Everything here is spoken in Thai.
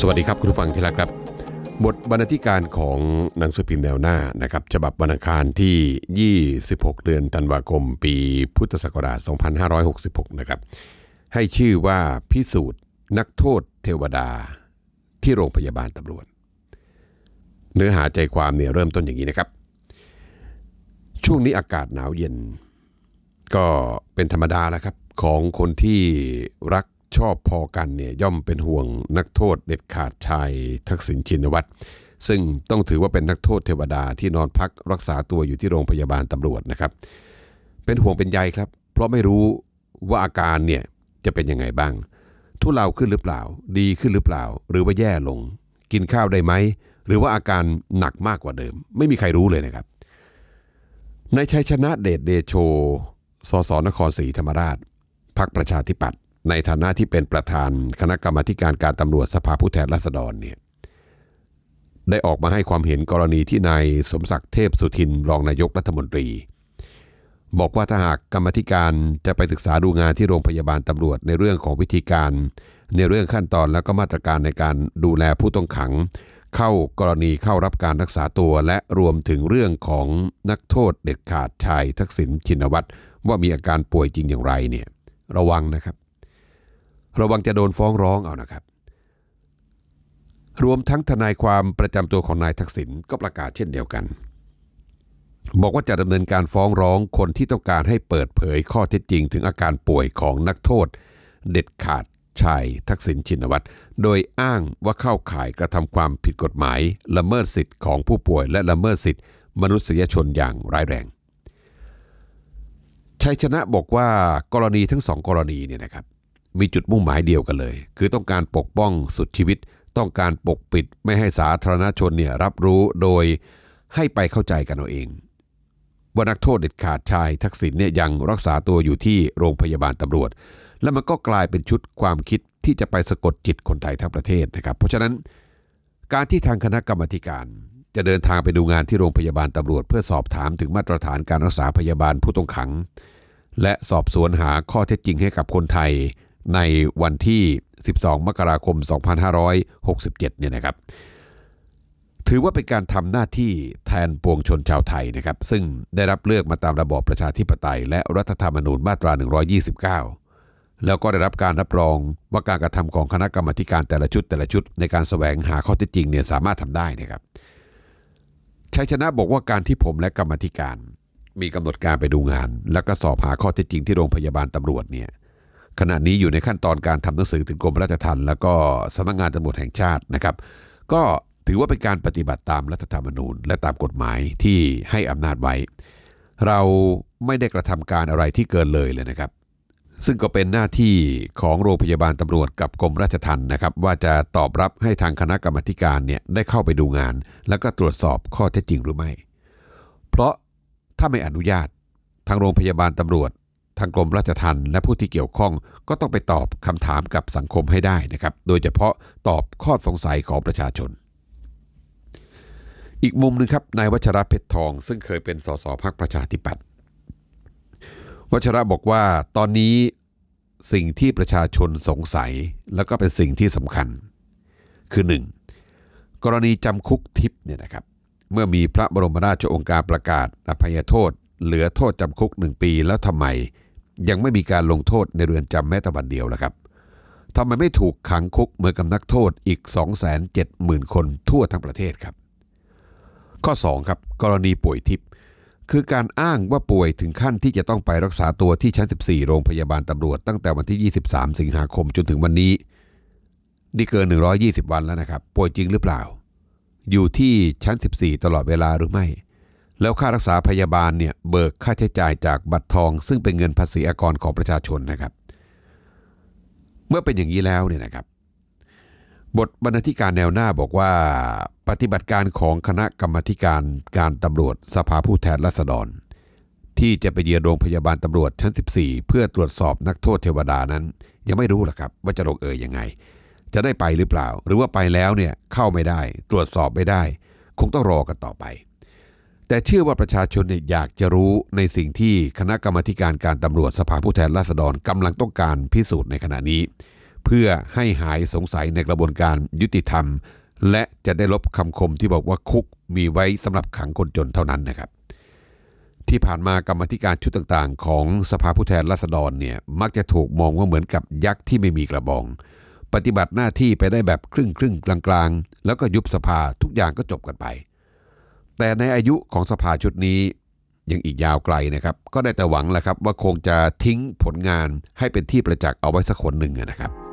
สวัสดีครับคุณผู้ฟังที่รักครับ บทบรรณาธิการของหนังสือพิมพ์แนวหน้านะครับ ฉบับวันอังคารที่ 26 เดือนธันวาคม ปีพุทธศักราช 2566 นะครับ ให้ชื่อว่าพิสูจน์นักโทษเทวดาที่โรงพยาบาลตำรวจ เนื้อหาใจความเนี่ยเริ่มต้นอย่างนี้นะครับ ช่วงนี้อากาศหนาวเย็น ก็เป็นธรรมดาแล้วครับ ของคนที่รัก ชอบพอกันเนี่ยย่อมเป็นห่วงนักโทษเด็ดขาดชายทักษิณชินวัตรซึ่งต้องถือว่าเป็นนักโทษเทวดาที่นอนพักรักษาตัวอยู่ที่โรงพยาบาลตำรวจนะครับ เป็นห่วงเป็นใยครับ เพราะไม่รู้ว่าอาการเนี่ยจะเป็นยังไงบ้าง ทุเลาขึ้นหรือเปล่า ดีขึ้นหรือเปล่า หรือว่าแย่ลง กินข้าวได้ไหมหรือว่าอาการหนักมากกว่าเดิม ไม่มีใครรู้เลยนะครับในชัยชนะเดชเดโชสสนครศรีธรรมราชพรรคประชาธิปัตย์ ในฐานะที่เป็นประธานคณะกรรมาการการตำรวจสภาผู้แทนราษฎรเนี่ยได้ออกมาให้ความเห็นกรณีที่นายสมศักดิ์เทพสุทินรองนายกรัฐมนตรี บอกว่าถ้าหากกรรมธิการจะไปศึกษาดูงานที่โรงพยาบาลตำรวจในเรื่องของวิธีการ ในเรื่องขั้นตอนและก็มาตรการในการดูแลผู้ต้องขัง เข้ากรณีเข้ารับการรักษาตัวและรวมถึงเรื่องของนักโทษเด็ดขาดชายทักษิณชินวัตรว่ามีอาการป่วยจริงอย่างไรเนี่ยระวังนะครับ ระวังจะโดนฟ้องร้องเอานะครับ รวมทั้งทนายความประจำตัวของนายทักษิณก็ประกาศเช่นเดียวกัน บอกว่าจะดำเนินการฟ้องร้องคนที่ต้องการให้เปิดเผยข้อเท็จจริง ถึงอาการป่วยของนักโทษ เด็ดขาดชายทักษิณชินวัตรโดยอ้างว่าเข้าข่ายกระทำความผิดกฎหมาย ละเมิดสิทธิ์ของผู้ป่วยและละเมิดสิทธิมนุษยชนอย่างร้ายแรงชัยชนะบอกว่ากรณีทั้งสองกรณีเนี่ยนะครับ มีจุดมุ่งหมายเดียวกันเลย คือต้องการปกป้องสุดชีวิต ต้องการปกปิดไม่ให้สาธารณชนเนี่ยรับรู้โดยให้ไปเข้าใจกันเอาเองว่านักโทษเด็ดขาดชายทักษิณเนี่ยยังรักษาตัวอยู่ที่โรงพยาบาลตำรวจ แล้วมันก็กลายเป็นชุดความคิดที่จะไปสะกดจิตคนไทยทั้งประเทศนะครับ เพราะฉะนั้นการที่ทางคณะกรรมการจะเดินทางไปดูงานที่โรงพยาบาลตำรวจ เพื่อสอบถามถึงมาตรฐานการรักษาพยาบาลผู้ต้องขัง และสอบสวนหาข้อเท็จจริงให้กับคนไทย ในวันที่ 12 มกราคม 2567 เนี่ยนะครับ ถือว่าเป็นการทำหน้าที่แทนปวงชนชาวไทยนะครับ ซึ่งได้รับเลือกมาตามระบอบประชาธิปไตย และรัฐธรรมนูญมาตรา 129 แล้วก็ได้รับการรับรองว่าการกระทำของคณะกรรมการแต่ละชุดแต่ละชุด ในการแสวงหาข้อเท็จจริงเนี่ยสามารถทำได้นะครับชัยชนะบอกว่าการที่ผมและกรรมธิการ มีกำหนดการไปดูงาน แล้วก็สอบหาข้อเท็จจริงที่โรงพยาบาลตำรวจเนี่ย ขณะนี้อยู่ในขั้นตอนการทำหนังสือถึงกรมราชทัณฑ์แล้วก็สำนักงานตำรวจแห่งชาตินะครับ ก็ถือว่าเป็นการปฏิบัติตามรัฐธรรมนูญ และตามกฎหมายที่ให้อำนาจไว้ เราไม่ได้กระทำการอะไรที่เกินเลยเลยนะครับ ซึ่งก็เป็นหน้าที่ของโรงพยาบาลตำรวจกับกรมราชทัณฑ์นะครับ ว่าจะตอบรับให้ทางคณะกรรมการเนี่ยได้เข้าไปดูงาน แล้วก็ตรวจสอบข้อเท็จจริงหรือไม่ เพราะถ้าไม่อนุญาตทางโรงพยาบาลตำรวจ ทางกรมราชทัณฑ์และผู้ที่เกี่ยวข้องก็ต้องไปตอบคำถามกับสังคมให้ได้นะครับ โดยเฉพาะตอบข้อสงสัยของประชาชน อีกมุมหนึ่งครับนายวัชระเพชรทอง ซึ่งเคยเป็นสสพักประชาธิปัตย์วัชระบอกว่าตอนนี้สิ่งที่ประชาชนสงสัยแล้วก็เป็นสิ่งที่สำคัญ คือ 1. กรณีจำคุกทิพย์เนี่ยนะครับเมื่อมีพระบรมราชโองการประกาศอภัยโทษ เหลือโทษจำคุกหนึ่งปีแล้วทำไม ยังไม่มีการลงโทษในเรือนจำแม้แต่วันเดียวละครับทำไมไม่ถูกขังคุกเหมือนกับนักโทษอีก 270,000 คนทั่วทั้งประเทศครับ ข้อ 2 ครับ กรณีป่วยทิพย์คือการอ้างว่าป่วยถึงขั้นที่จะต้องไปรักษาตัวที่ชั้น 14 โรงพยาบาลตำรวจตั้งแต่วันที่ 23 สิงหาคมจนถึงวันนี้ นี่เกิน 120 วันแล้วนะครับ ป่วยจริงหรือเปล่า อยู่ที่ชั้น 14 ตลอดเวลาหรือไม่ แล้วค่ารักษาพยาบาลเนี่ยเบิกค่าใช้จ่ายจากบัตรทอง ซึ่งเป็นเงินภาษีอากรของประชาชนนะครับ เมื่อเป็นอย่างนี้แล้วเนี่ยนะครับ บทบรรณาธิการแนวหน้าบอกว่า ปฏิบัติการของคณะกรรมการการตำรวจสภาผู้แทนราษฎร ที่จะไปเยือนโรงพยาบาลตำรวจชั้น 14 เพื่อตรวจสอบนักโทษเทวดานั้น ยังไม่รู้หรอกครับ ว่าจะลงเอ่ยยังไง จะได้ไปหรือเปล่า หรือว่าไปแล้วเนี่ยเข้าไม่ได้ ตรวจสอบไม่ได้ คงต้องรอกันต่อไป แต่เชื่อว่าประชาชนเนี่ยอยากจะรู้ในสิ่งที่คณะกรรมการการตำรวจสภาผู้แทนราษฎรกำลังต้องการพิสูจน์ในขณะนี้ เพื่อให้หายสงสัยในกระบวนการยุติธรรม และจะได้ลบคำคมที่บอกว่าคุกมีไว้สำหรับขังคนจนเท่านั้นนะครับ ที่ผ่านมากรรมธิการชุดต่างๆ ของสภาผู้แทนราษฎรเนี่ยมักจะถูกมองว่าเหมือนกับยักษ์ที่ไม่มีกระบอง ปฏิบัติหน้าที่ไปได้แบบครึ่งครึ่งๆกลางๆ แล้วก็ยุบสภาทุกอย่างก็จบกันไป แต่ในอายุของสภาชุดนี้ยังอีกยาวไกลนะครับ ก็ได้แต่หวังแหละครับว่าคงจะทิ้งผลงานให้เป็นที่ประจักษ์เอาไว้สักคนหนึ่งนะครับ